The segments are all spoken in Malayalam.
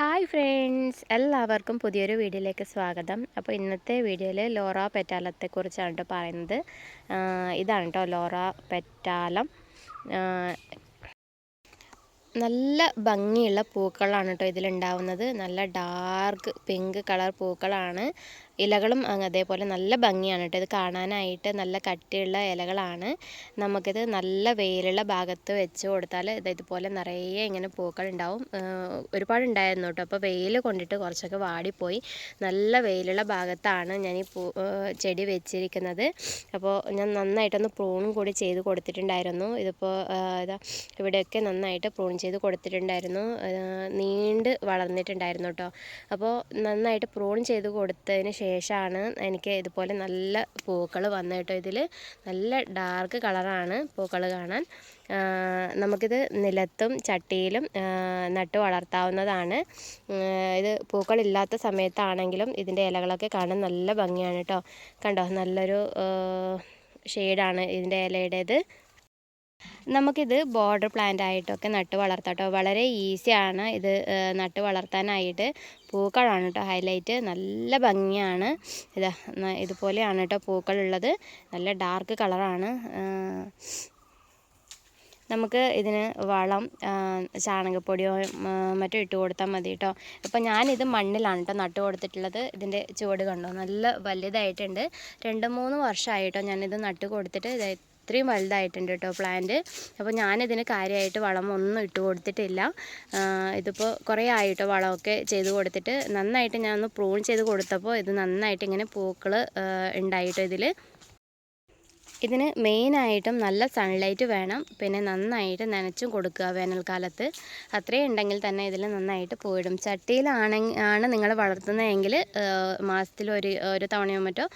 ഹായ് ഫ്രണ്ട്സ് എല്ലാവർക്കും പുതിയൊരു വീഡിയോയിലേക്ക് സ്വാഗതം. അപ്പോൾ ഇന്നത്തെ വീഡിയോയിൽ ലോറ പെറ്റാലത്തെക്കുറിച്ചാണ് കേട്ടോ പറയുന്നത്. ഇതാണ് കേട്ടോ ലോറ പെറ്റാലം. നല്ല ഭംഗിയുള്ള പൂക്കളാണ് കേട്ടോ ഇതിലുണ്ടാവുന്നത്. നല്ല ഡാർക്ക് പിങ്ക് കളർ പൂക്കളാണ്. ഇലകളും അതേപോലെ നല്ല ഭംഗിയാണ് കേട്ടോ. ഇത് കാണാനായിട്ട് നല്ല കട്ടിയുള്ള ഇലകളാണ്. നമുക്കിത് നല്ല വെയിലുള്ള ഭാഗത്ത് വെച്ച് കൊടുത്താൽ ഇത് ഇതുപോലെ നിറയെ ഇങ്ങനെ പൂക്കൾ ഉണ്ടാവും. ഒരുപാട് ഉണ്ടായിരുന്നു കേട്ടോ. അപ്പോൾ വെയിൽ കൊണ്ടിട്ട് കുറച്ചൊക്കെ വാടിപ്പോയി. നല്ല വെയിലുള്ള ഭാഗത്താണ് ഞാൻ ഈ പൂ ചെടി വെച്ചിരിക്കുന്നത്. അപ്പോൾ ഞാൻ നന്നായിട്ടൊന്ന് പ്രൂണും കൂടി ചെയ്ത് കൊടുത്തിട്ടുണ്ടായിരുന്നു. ഇതിപ്പോൾ ഇതാ ഇവിടെയൊക്കെ നന്നായിട്ട് പ്രൂൺ ചെയ്ത് കൊടുത്തിട്ടുണ്ടായിരുന്നു. നീണ്ട് വളർന്നിട്ടുണ്ടായിരുന്നു കേട്ടോ. അപ്പോൾ നന്നായിട്ട് പ്രൂൺ ചെയ്ത് കൊടുത്തതിന് ശേഷമാണ് എനിക്ക് ഇതുപോലെ നല്ല പൂക്കൾ വന്നു ഇതിൽ നല്ല ഡാർക്ക് കളറാണ് പൂക്കൾ കാണാൻ. നമുക്കിത് നിലത്തും ചട്ടിയിലും നട്ട് വളർത്താവുന്നതാണ്. ഇത് പൂക്കളില്ലാത്ത സമയത്താണെങ്കിലും ഇതിന്റെ ഇലകളൊക്കെ കാണാൻ നല്ല ഭംഗിയാണ് കേട്ടോ. കണ്ടോ? നല്ലൊരു ഷെയ്ഡാണ് ഇതിന്റെ ഇലയുടേത്. നമുക്കിത് ബോർഡർ പ്ലാന്റ് ആയിട്ടൊക്കെ നട്ട് വളർത്താം കേട്ടോ വളരെ ഈസിയാണ് ഇത് നട്ട് വളർത്താനായിട്ട്. പൂക്കളാണ് കേട്ടോ ഹൈലൈറ്റ് നല്ല ഭംഗിയാണ്. ഇതാ ഇതുപോലെയാണ് കേട്ടോ പൂക്കളുള്ളത്. നല്ല ഡാർക്ക് കളറാണ് നമുക്ക് ഇതിന് വളം ചാണകപ്പൊടിയോ മറ്റോ ഇട്ട് കൊടുത്താൽ മതി കേട്ടോ ഞാൻ ഞാനിത് മണ്ണിലാണ് കേട്ടോ നട്ട് കൊടുത്തിട്ടുള്ളത്. ഇതിന്റെ ചുവട് കണ്ടോ? നല്ല വലുതായിട്ടുണ്ട്. രണ്ട് മൂന്ന് വർഷമായിട്ടോ ഞാനിത് നട്ട് കൊടുത്തിട്ട്. ഇത് ഇത്രയും വലുതായിട്ടുണ്ട് കേട്ടോ പ്ലാന്റ്. അപ്പോൾ ഞാനിതിന് കാര്യമായിട്ട് വളം ഒന്നും ഇട്ട് കൊടുത്തിട്ടില്ല. ഇതിപ്പോൾ കുറേ ആയിട്ടോ വളമൊക്കെ ചെയ്ത് കൊടുത്തിട്ട്. നന്നായിട്ട് ഞാനൊന്ന് പ്രൂൺ ചെയ്ത് കൊടുത്തപ്പോൾ ഇത് നന്നായിട്ട് ഇങ്ങനെ പൂക്കൾ ഉണ്ടായിട്ടോ ഇതിൽ ഇതിന് മെയിനായിട്ടും നല്ല സൺലൈറ്റ് വേണം. പിന്നെ നന്നായിട്ട് നനച്ചും കൊടുക്കുക വേനൽക്കാലത്ത്. അത്രയും ഉണ്ടെങ്കിൽ തന്നെ ഇതിൽ നന്നായിട്ട് പോയിടും. ചട്ടിയിലാണെങ്കിൽ ആണ് നിങ്ങൾ വളർത്തുന്നതെങ്കിൽ മാസത്തിൽ ഒരു ഒരു തവണയോ മറ്റോ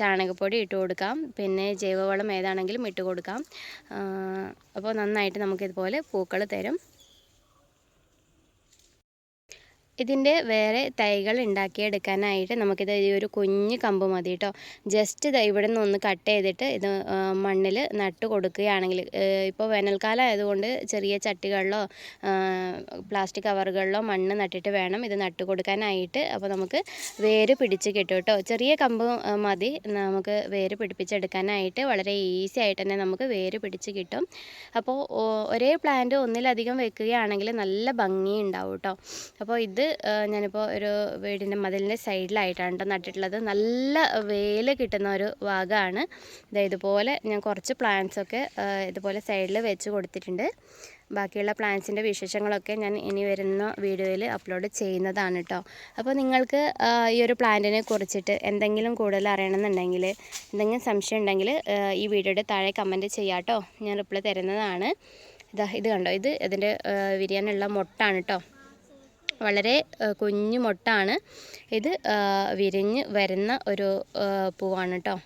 ചാണകപ്പൊടി ഇട്ട് കൊടുക്കാം. പിന്നെ ജൈവവളം ഏതാണെങ്കിലും ഇട്ട് കൊടുക്കാം. അപ്പോൾ നന്നായിട്ട് നമുക്കിതുപോലെ പൂക്കൾ തരും. ഇതിന്റെ വേറെ തൈകൾ ഉണ്ടാക്കിയെടുക്കാനായിട്ട് നമുക്കിത് ഈ ഒരു കുഞ്ഞ് കമ്പ് മതി കേട്ടോ. ജസ്റ്റ് ഇത് ഇവിടെ നിന്ന് ഒന്ന് കട്ട് ചെയ്തിട്ട് ഇത് മണ്ണിൽ നട്ട് കൊടുക്കുകയാണെങ്കിൽ ഇപ്പോൾ വേനൽക്കാലം ആയതുകൊണ്ട് ചെറിയ ചട്ടികളിലോ പ്ലാസ്റ്റിക് കവറുകളിലോ മണ്ണ് നട്ടിട്ട് വേണം ഇത് നട്ട് കൊടുക്കാനായിട്ട്. അപ്പോൾ നമുക്ക് വേര് പിടിച്ച് കിട്ടും കേട്ടോ. ചെറിയ കമ്പ് മതി. നമുക്ക് വേര് പിടിപ്പിച്ചെടുക്കാനായിട്ട് വളരെ ഈസി ആയിട്ട് തന്നെ നമുക്ക് വേര് പിടിച്ച് കിട്ടും. അപ്പോൾ ഒരേ പ്ലാന്റ് ഒന്നിലധികം വെക്കുകയാണെങ്കിൽ നല്ല ഭംഗി ഉണ്ടാവും കേട്ടോ. അപ്പോൾ ഇത് ഞാനിപ്പോൾ ഒരു വീടിന്റെ മതിലിന്റെ സൈഡിലായിട്ടാണ് നട്ടിട്ടുള്ളത്. നല്ല വെയിൽ കിട്ടുന്ന ഒരു ഭാഗമാണ് ഇത് ഇതുപോലെ ഞാൻ കുറച്ച് പ്ലാന്റ്സൊക്കെ ഇതുപോലെ സൈഡിൽ വെച്ച് കൊടുത്തിട്ടുണ്ട്. ബാക്കിയുള്ള പ്ലാന്റ്സിന്റെ വിശേഷങ്ങളൊക്കെ ഞാൻ ഇനി വരുന്ന വീഡിയോയിൽ അപ്ലോഡ് ചെയ്യുന്നതാണ് കേട്ടോ അപ്പോൾ നിങ്ങൾക്ക് ഈ ഒരു പ്ലാന്റിനെ കുറിച്ചിട്ട് എന്തെങ്കിലും കൂടുതൽ അറിയണമെന്നുണ്ടെങ്കിൽ എന്തെങ്കിലും സംശയം ഉണ്ടെങ്കിൽ ഈ വീഡിയോയുടെ താഴെ കമന്റ് ചെയ്യാം കേട്ടോ ഞാൻ റിപ്ലൈ തരുന്നതാണ്. ഇതാ ഇത് കണ്ടോ? ഇത് ഇതിന്റെ വിരിയാനുള്ള മുട്ടാണ് കേട്ടോ വളരെ കുഞ്ഞു മൊട്ടാണ്. ഇത് വിരിഞ്ഞ് വരുന്ന ഒരു പൂവാണ് കേട്ടോ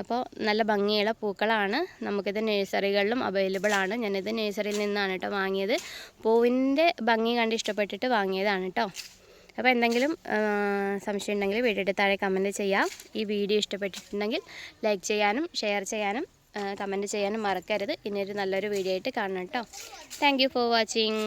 അപ്പോൾ നല്ല ഭംഗിയുള്ള പൂക്കളാണ്. നമുക്കിത് നഴ്സറികളിലും അവൈലബിൾ ആണ്. ഞാനിത് നഴ്സറിയിൽ നിന്നാണ് കേട്ടോ വാങ്ങിയത്. പൂവിന്റെ ഭംഗി കണ്ട് ഇഷ്ടപ്പെട്ടിട്ട് വാങ്ങിയതാണ് കേട്ടോ അപ്പോൾ എന്തെങ്കിലും സംശയം ഉണ്ടെങ്കിൽ വീഡിയോയുടെ താഴെ കമന്റ് ചെയ്യാം. ഈ വീഡിയോ ഇഷ്ടപ്പെട്ടിട്ടുണ്ടെങ്കിൽ ലൈക്ക് ചെയ്യാനും ഷെയർ ചെയ്യാനും കമന്റ് ചെയ്യാനും മറക്കരുത്. ഇനിയൊരു നല്ലൊരു വീഡിയോ ആയിട്ട് കാണണം കേട്ടോ താങ്ക് ഫോർ വാച്ചിങ്.